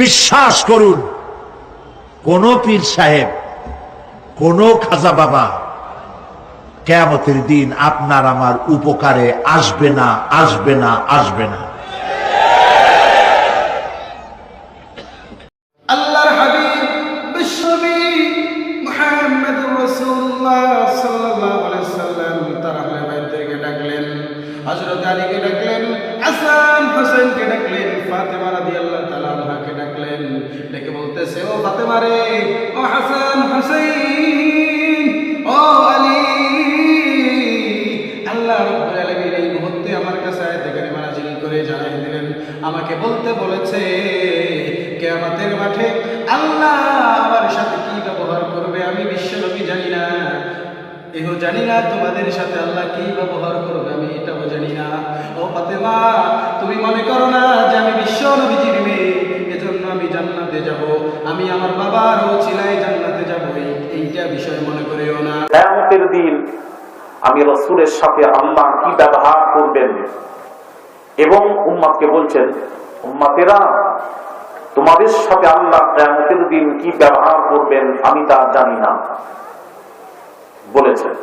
বিশ্বাস করুন, কোন পীর সাহেব, কোন খাজা বাবা, কেয়ামতের দিন আপনার আমার উপকারে আসবে না আসবে না আসবে না। হাবিব সাল্লাম তার ডাকলেন। আলীকে ডাকলেন, হাসান হোসেনকে বলতেছে ও ফাতেমা রে, ও হাসান হোসেন ও আলী, আল্লাহ রাব্বুল আলামিন এই মুহূর্তে আমার কাছে আয়াতে কারিমা নাযিল করে জানাই দিলেন। আমাকে বলতে বলেছে, কেয়ামতের মাঠে আল্লাহ আমার সাথে কি ব্যবহার করবে আমি বিশ্ব নবী জানি না। এও জানি না তোমাদের সাথে আল্লাহ কি ব্যবহার করবে আমি এটাও জানি না। ও ফাতেমা, তুমি মনে করো না যে আমি বিশ্ব নবীজির মেয়ে? জান্নাতে যাব। আমি আমার বাবার ও ছিলাই জান্নাতে যাব। এইটা বিষয় মনে করেও না। কেয়ামতের দিন আমি রসুলের সাথে আল্লাহ কি ব্যবহার করবেন? এবং উম্মাদকে বলছেন, উম্মাতেরা, তোমাদের সাথে আল্লাহ কেয়ামতের দিন কি ব্যবহার করবেন আমি তা জানি না। বলেছেন।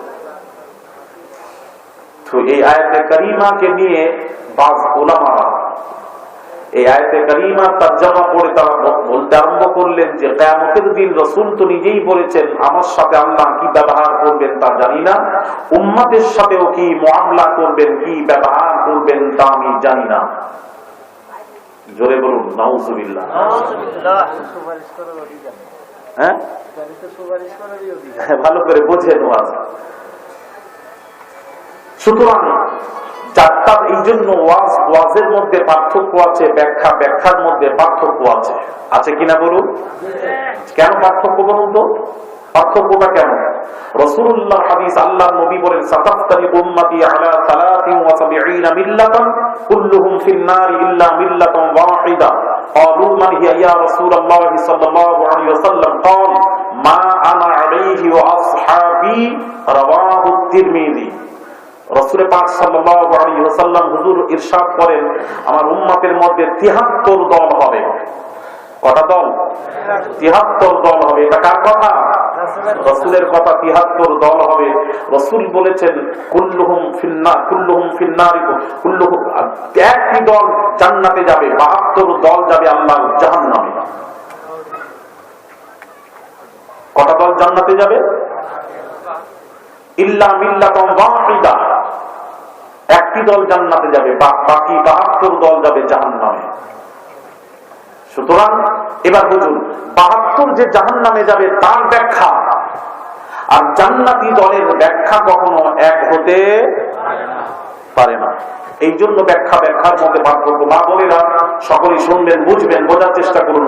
তো এই আয়াতে করিমাকে নিয়ে বাজ ওলামারা এই আয়তে করিমা তর্জমা করে তারা বলতে আরম্ভ করলেন যে কেয়ামতের দিন রসুল তো নিজেই বলেছেন আমার সাথে আল্লাহ কি ব্যবহার করবেন তা জানি না উম্মাদের সাথেও কি মোয়ামলা করবেন কি ব্যবহার করবেন তা আমি জানি না। জোরে বলুন নাউজুবিল্লাহ। হ্যাঁ? হ্যাঁ, ভালো করে বোঝেন সুতরাং যাত্রার এই জন্য ওয়াজ ওয়াজের মধ্যে পার্থক্য আছে ব্যাখ্যা ব্যাখ্যার মধ্যে পার্থক্য আছে আছে কিনা বলুন কেন পার্থক্য বলুন তো পার্থক্যটা কেন রসুল্লাহ হাদিস আল্লাহ নবী বলেন সাতাফতারি উম্মতি আলা সালাতিন ওয়া সাবঈনা মিল্লাতান কুল্লুহুম ফিন নারি ইল্লা মিল্লাতান ওয়াহিদা قالوا من هي يا رسول الله صلى الله عليه وسلم قال ما انا عليه واصحابي رواه الترمذي রসুলের পাক আলাইহি হুজুর ইরশাদ করেন, আমার উম্মতের মধ্যে 73 দল হবে। কটা দল? 73 দল হবে। এটা কার কথা? রসুলের কথা 73 দল হবে। রসুল বলেছেন, কুল্লুহুম ফিন্নার, কুল্লুহুম কুল্লুহুম একটি দল জান্নাতে যাবে 72 দল যাবে আল্লাহর জাহান্নামে। কটা দল জান্নাতে যাবে? ইল্লা মিল্লাতাম ওয়াহিদা। একটি দল জান্নাতে যাবে বাকি বাহাত্তর দল যাবে জাহান্নামে। সুতরাং এবার বুঝুন, বাহাত্তর যে জাহান্নামে যাবে তার ব্যাখ্যা। আর জান্নাতি দলের ব্যাখ্যা কখনো এক হতে পারে না। এই জন্য ব্যাখ্যা ব্যাখ্যার মধ্যে পার্থক্য মা বোনেরা সকলেই শুনবেন, বুঝবেন, বোঝার চেষ্টা করুন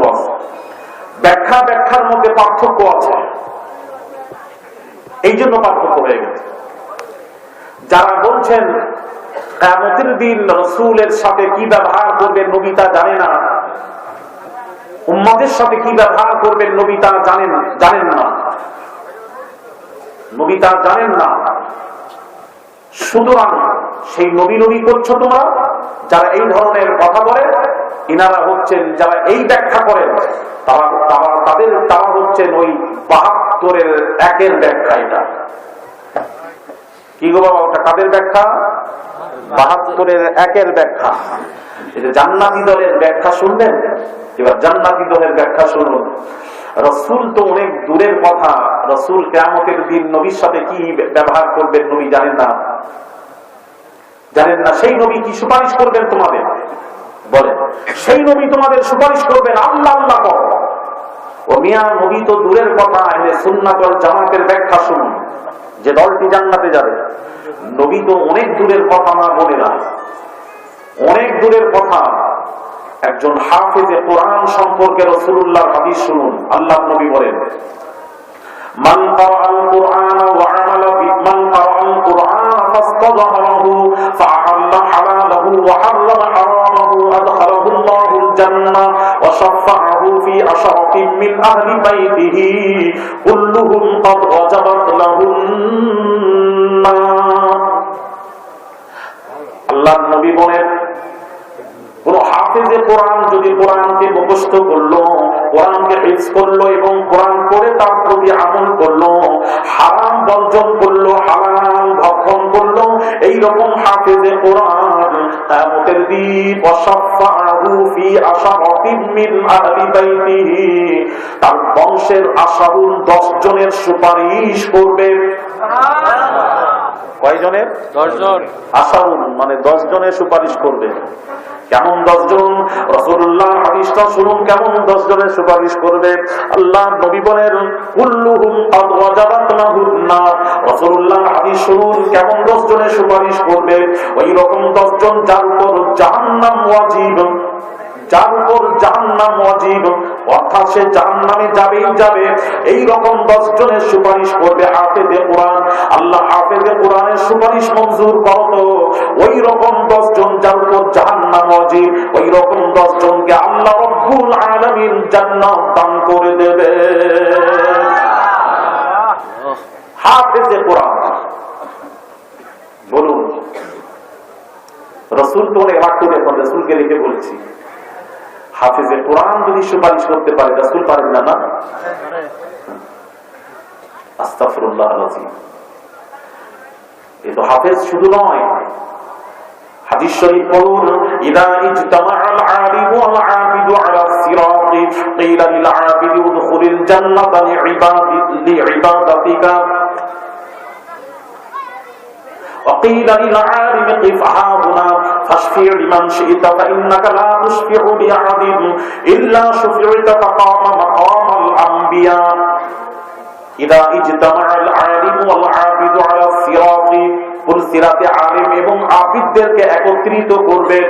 ব্যাখ্যা ব্যাখ্যার মধ্যে পার্থক্য আছে। এই জন্য পার্থক্য হয়ে গেছে। যারা বলছেন কেয়ামতের দিন রসুলের সাথে কি ব্যবহার করবেন নবী তা জানে না। উম্মাদের সাথে কি ব্যবহার করবেন নবী তা জানেন জানেন না। নবী তা জানেন না। সুতরাং সেই নবী নবী করছ তোমরা, যারা এই ধরনের কথা বলে, ইনারা হচ্ছেন যারা এই ব্যাখ্যা করেন তারা তারা তাদের তারা হচ্ছেন ওই বাহাত্তরের একের ব্যাখ্যা এটা। কি গো বাবা, ওটা কাদের ব্যাখ্যা? বাহাত্তরের একের ব্যাখ্যা। জান্নাতি দলের ব্যাখ্যা শুনবেন এবার জান্নাতি দলের ব্যাখ্যা শুনুন। রসুল তো অনেক দূরের কথা। রসুল দিন নবীর সাথে কি ব্যবহার করবেন নবী জানেন না? জানেন না, সেই নবী কি সুপারিশ করবেন তোমাদের? বলেন, সেই নবী তোমাদের সুপারিশ করবেন আল্লাহ আল্লাহ। ও মিয়া, নবী তো দূরের কথা এনে সুন্নাত জামাতের ব্যাখ্যা শুনুন। যে দলটি জান্নাতে যাবে। নবী তো অনেক দূরের কথা না বলে না অনেক দূরের কথা। একজন হাফেজে কোরআন সম্পর্কে রসুল্লাহ হাদিস শুনুন। আল্লাহ নবী বলেন, মান কারাল من أهل بيته كلهم قد وجبت له النار আল্লাহ নবী বলেন কোন হাফেজে কোরআন যদি কোরআনকে মুখস্থ করলো কোরআনকে হিফজ করলো এবং কোরআন করে তার প্রতি আমল করলো হারাম বর্জন করলো হারাম ভক্ষণ করলো এই রকম হাফেজে কোরআন কিয়ামতের দিন ওয়াসাফাহু ফি আশারাতিন মিন আহলি বাইতিহি। তার বংশের আশারুন 10 জনের সুপারিশ করবে। কয়জনের? দশজন মানে দশ জনের সুপারিশ করবে। কেমন দশজন রসুল্লাহ হাদিসটা শুনুন কেমন দশ জনের সুপারিশ করবে? আল্লাহ নবী বলেন কুল্লুহুম কদ ওয়াজাবাত রসুল্লাহ হাদিস শুনুন কেমন দশ জনের সুপারিশ করবে? ওই রকম দশ জন যার উপর জাহান্নাম ওয়াজিব। যার উপর ওয়াজিব অর্থাৎ সে যাবেই যাবে। এই রকম দশ জনের সুপারিশ করবে কোরআন। আল্লাহ কোরআনের সুপারিশ মঞ্জুর করত ওই রকম দশ জন যার উপর ওয়াজিব ওই রকম দশ জনকে আল্লাহ রব্বুল জান্নাত দান করে দেবে। হাফেজে কোরআন। বলুন। রসুল তো অনেক রাগ রসুলকে রেখে বলছি। হাফিজে কোরআন যদি সুপারিশ করতে পারে রাসুল পারেন না না আস্তাফরুল্লাহ রাজিম এ তো হাফেজ শুধু নয় হাদিস শরীফ পড়ুন ইদা ইজতামাআল আলিম ওয়াল আবিদু আলা সিরাতি কিলা লিল আবিদি উদখুলিল জান্নাতা লিইবাদি লিইবাদাতিকা وقيل للعالم قف ها هنا فاشفع لمن شئت فإنك لا تشفع لأحد إلا شفعت فقام مقام الأنبياء إذا اجتمع العالم والعابد على الصراط পুলসিরাতে আলিম এবং আবিদদেরকে একত্রিত করবেন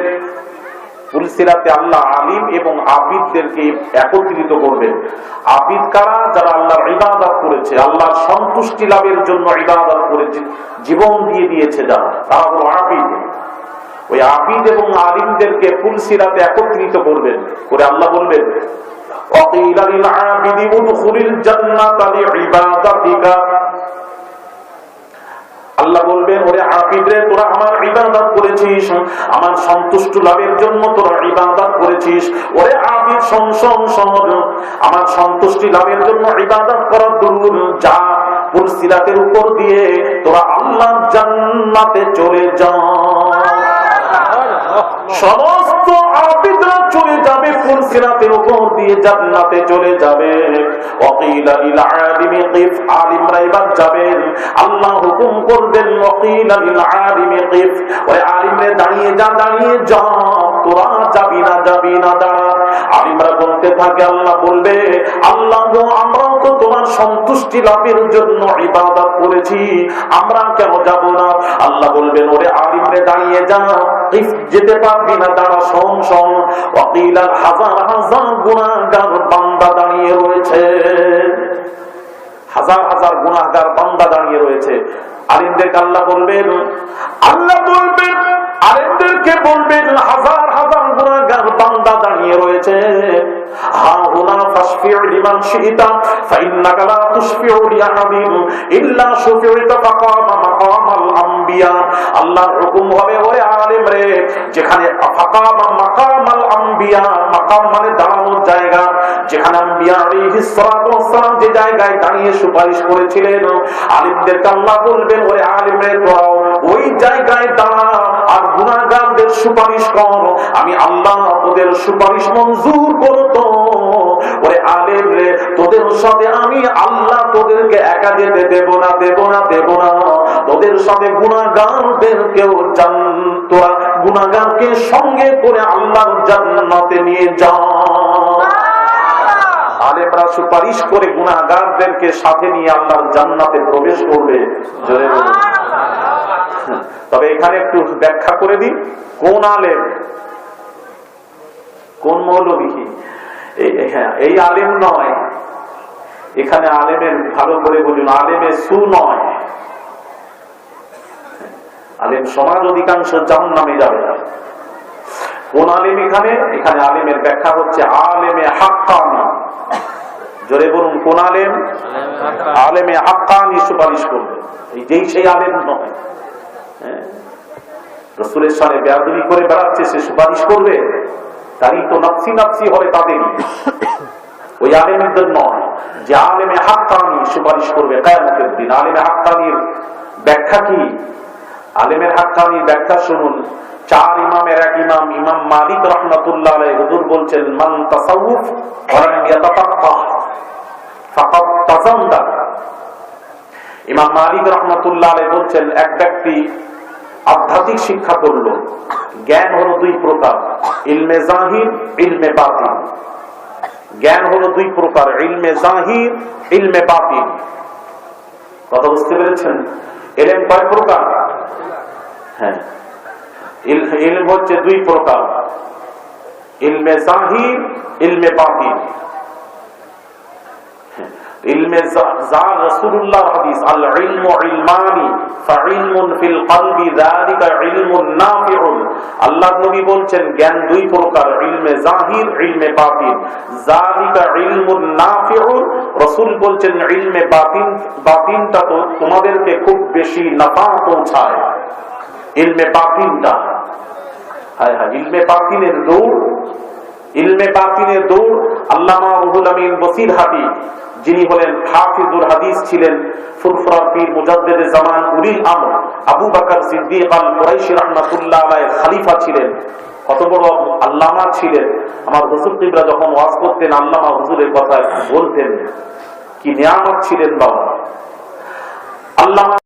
পুলসিরাতে আল্লাহ আলিম এবং আবিদদেরকে একত্রিত করবেন আবিদ কারা যারা আল্লাহর ইবাদত করেছে আল্লাহর সন্তুষ্টি লাভের জন্য ইবাদত করেছে জীবন দিয়ে দিয়েছে যারা তারা হলো আবিদ ওই আবিদ এবং আলিমদেরকে ফুল সিরাতে একত্রিত করবেন। করে আল্লাহ বলবেন আল্লাহ বলবেন, ওরে আবিদরে তোরা আমার ইবাদত করেছিস, আমার সন্তুষ্ট লাভের জন্য তোরা ইবাদত করেছিস। ওরে আবিদ সংসং সহজ আমার সন্তুষ্টি লাভের জন্য ইবাদত করার দূর যা পুরসিরাতের উপর দিয়ে তোরা আল্লাহ জান্নাতে চলে যা। সমস্ত আবিদরা চলে যাবে ফুলসিরাতের উপর দিয়ে জান্নাতে চলে যাবে। ওয়াকিলা লিল আলিমি কিফ, আলিমরা এবার যাবেন। আল্লাহ হুকুম করবেন, ওয়াকিলা লিল আলিমি কিফ। ওই আলিমরে দাঁড়িয়ে যা দাঁড়িয়ে যা। তোরা যাবি না যাবি না, দাঁড়া। আলিমরা বলতে থাকে, আল্লাহ বলবে, আল্লাহ আমরাও তো তোমার সন্তুষ্টি লাভের জন্য ইবাদত করেছি, আমরা কেন যাব না? আল্লাহ বলবেন, ওরে আলিমরে দাঁড়িয়ে যা যেতে পারবি না, দাঁড়া, শোন শোন। ওয়াকিলার হাজার হাজার গুণাগার বান্দা দাঁড়িয়ে রয়েছে। হাজার হাজার গুণাগার বান্দা দাঁড়িয়ে রয়েছে। আলিমদেরকে আল্লাহ বলবেন আল্লাহ বলবেন আলিমদেরকে বলবেন হাজার হাজার গুণাগার বান্দা দাঁড়িয়ে রয়েছে। যেখানে মানে যে জায়গায় দাঁড়িয়ে সুপারিশ করেছিলেন, আলিমদেরকে আল্লাহ বলবেন, ওরে আলেম রে তোরাও ওই জায়গায় দাঁড়া আর গুনাহগারদের সুপারিশ কর। আমি আল্লাহ তোদের সুপারিশ মঞ্জুর করতো ওরে আলেম রে তোদের সাথে আমি আল্লাহ তোদেরকে একা যেতে দেব না দেব না দেব না। তোদের সাথে জান তোরা গুণাগারকে সঙ্গে করে আল্লাহর জান্নাতে নিয়ে যা। আলেমরা সুপারিশ করে গুণাগারদেরকে সাথে নিয়ে আল্লাহর জান্নাতে প্রবেশ করবে। জোরে তবে এখানে একটু ব্যাখ্যা করে দিই। কোন আলেম? কোন মৌলবী এই- হ্যাঁ, এই আলেম নয়। এখানে আলেমের ভালো করে বলুন আলেমের সু নয়। আলেম সমাজ অধিকাংশ জাহান নামে যাবে না। কোন আলেম এখানে? এখানে আলেমের ব্যাখ্যা হচ্ছে আলেমে হাক্কানা। জোরে বলুন কোন আলেম? আলেমে হাক্কানি সুপারিশ করবে। এই যেই সেই আলেম নয়। হ্যাঁ। রসুলের সামনে বেয়াদবি করে বেড়াচ্ছে সে সুপারিশ করবে। তারই তো হবে ওই আলেমদের নয়, যে আলেমে সুপারিশ করবে কায়ামতের দিন। আলেমে ব্যাখ্যা কি? আলেমের ব্যাখ্যা শুনুন। চার ইমামের এক ইমাম ইমাম মালিক রহমাতুল্লাহ হুজুর বলছেন, মান তাসাউফ তাজান্দা ইমাম মালিক আলাইহি বলছেন, এক ব্যক্তি আধ্যাত্মিক শিক্ষা করল। জ্ঞান হলো দুই প্রকার, ইলমে জাহির, ইলমে বাতিল জ্ঞান হলো দুই প্রকার, ইলমে জাহির, ইলমে বাতিল কথা বুঝতে পেরেছেন? এলেম কয় প্রকার? হ্যাঁ। ইল- ইলম হচ্ছে দুই প্রকার, ইলমে জাহির, ইলমে বাতিন। ইলমে বলছেন, জ্ঞান দুই প্রকার, ইলমে জাহির, ইলমে তোমাদেরকে খুব বেশি নাফা পৌঁছায়। ইলমে বাতিনটা। হায় হায়, ইলমে বাতিনের দৌড় ইলমে বাতিনের দৌড় আল্লামা রুহুল আমিন বসির হাতি। যিনি হলেন হাফিজুল হাদিস ছিলেন ফুরফুরার পীর জামান উলিল আমর। আবু বাকর সিদ্দিক আল রাহমাতুল্লাহ আলাইহির খলিফা ছিলেন। কত বড় আল্লামা ছিলেন। আমার হুজুর কিবরা যখন ওয়াজ করতেন, আল্লামা হুজুরের কথা বলতেন, কি নিয়ামত ছিলেন বাবা। আল্লামা